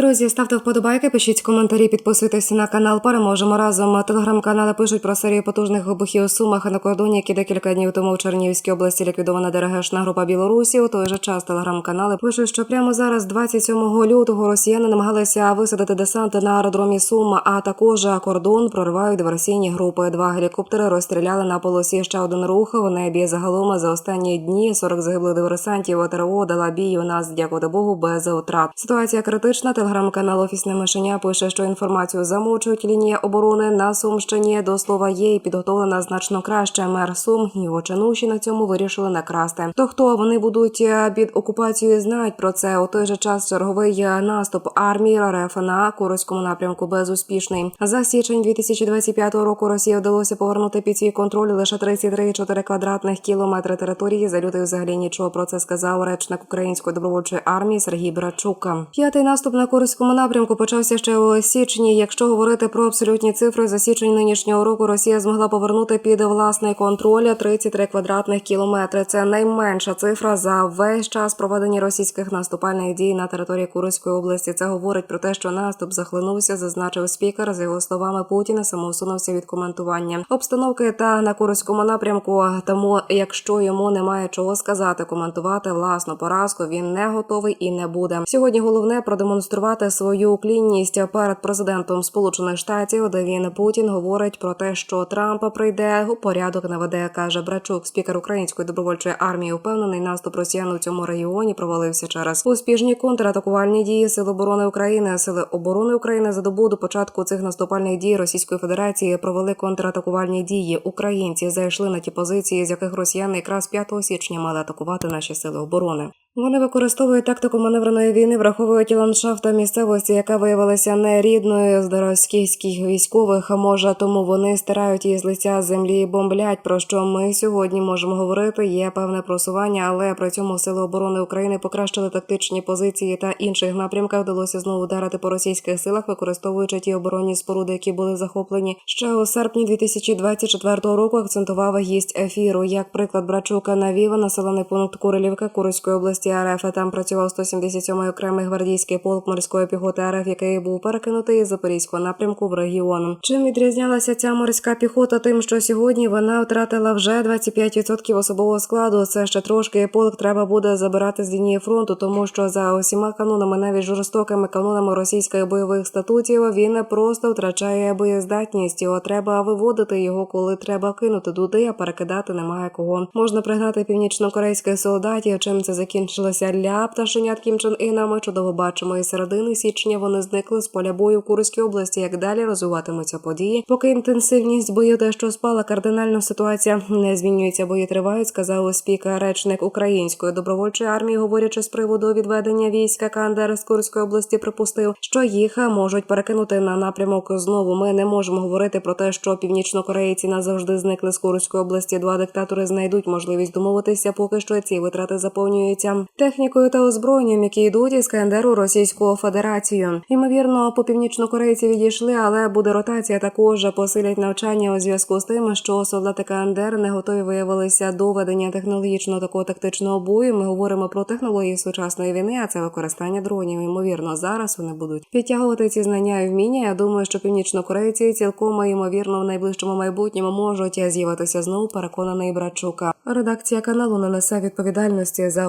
Друзі, ставте вподобайки, пишіть коментарі, підписуйтесь на канал. Переможемо разом. Телеграм-канали пишуть про серію потужних вибухів у Сумах на кордоні, які декілька днів тому в Чернігівській області ліквідована ДРГшна група Білорусі. У той же час телеграм-канали пишуть, що прямо зараз, 27 лютого, росіяни намагалися висадити десант на аеродромі Сум, а також кордон проривають диверсійні групи. Два гелікоптери розстріляли на полосі ще один рух в небі. Загалом за останні дні 40 загиблих диверсантів ТРО дала бій. У нас, дякувати Богу, без втрат. Ситуація критична. Телеграм-канал Офісне мишеня пише, що інформацію замовчують. Лінія оборони на Сумщині до слова є і підготовлена значно краще. Мер Сум і його чинуші на цьому вирішили накрасти. То хто вони будуть е, під окупацією, знають про це. У той же час черговий е, наступ армії РФ на Курському напрямку безуспішний. За січень 2025 року Росії вдалося повернути під свій контроль лише 33,4 квадратних кілометри території. За лютий взагалі нічого про це сказав речник української добровольчої армії Сергій Брачук. П'ятий наступ на Курському напрямку почався ще у січні. Якщо говорити про абсолютні цифри, за січень нинішнього року Росія змогла повернути під власний контроль 33 квадратних кілометри. Це найменша цифра за весь час проведення російських наступальних дій на території Курської області. Це говорить про те, що наступ захлинувся, зазначив спікер. За його словами, Путін самоусунувся від коментування обстановки та на Курському напрямку. Тому, якщо йому немає чого сказати, коментувати власну поразку, він не готовий і не буде. Сьогодні головне продемонструвати свою уклінність перед президентом Сполучених Штатів, де він Путін говорить про те, що Трампа прийде у порядок наведе, каже Брачук, спікер української добровольчої армії. Упевнений наступ росіян у цьому регіоні провалився через успішні контратакувальні дії Сил оборони України. Сили оборони України за добу до початку цих наступальних дій Російської Федерації провели контратакувальні дії. Українці зайшли на ті позиції, з яких росіяни якраз 5 січня мали атакувати наші сили оборони. Вони використовують тактику маневреної війни, враховують ландшафт та місцевості, яка виявилася нерідною з російських військових. Може, тому вони стирають її з лиця землі і бомблять. Про що ми сьогодні можемо говорити? Є певне просування, але при цьому сили оборони України покращили тактичні позиції та інших напрямках. Вдалося знову вдарити по російських силах, використовуючи ті оборонні споруди, які були захоплені. Ще у серпні 2024 року. Акцентував гість ефіру. Як приклад Брачука навів населений пункт Курилівка Курської області. РФ. Там працював 177-й окремий гвардійський полк морської піхоти РФ, який був перекинутий із запорізького напрямку в регіон. Чим відрізнялася ця морська піхота? Тим, що сьогодні вона втратила вже 25% особового складу. Це ще трошки полк треба буде забирати з лінії фронту, тому що за усіма канонами, навіть жорстокими канонами російських бойових статутів, він просто втрачає боєздатність. Його треба виводити його, коли треба кинути туди, а перекидати немає кого. Можна пригнати північно-корейських солдатів. Чим це закінчилося? для пташенят Кім Чен Іна. Чудово бачимо і середини січня вони зникли з поля бою в Курській області. Як далі розвиватимуться події? Поки інтенсивність бою дещо спала, кардинально ситуація не змінюється. Бої тривають, сказав спікер речник української добровольчої армії, говорячи з приводу відведення війська Кандер з Курської області, припустив, що їх можуть перекинути на напрямок знову. Ми не можемо говорити про те, що північнокорейці назавжди зникли з Курської області. Два диктатори знайдуть можливість домовитися, поки що ці витрати заповнюються технікою та озброєнням, які йдуть із КНДР у Російську Федерацію. Ймовірно, по північнокорейці відійшли, але буде ротація. Також посилять навчання у зв'язку з тим, що солдати КНДР не готові виявилися до ведення технологічного такого тактичного бою. Ми говоримо про технології сучасної війни, а це використання дронів. Ймовірно, зараз вони будуть підтягувати ці знання і вміння. Я думаю, що північнокорейці цілком ймовірно в найближчому майбутньому можуть з'явитися знову. Переконаний Брачука. Редакція каналу не несе відповідальності за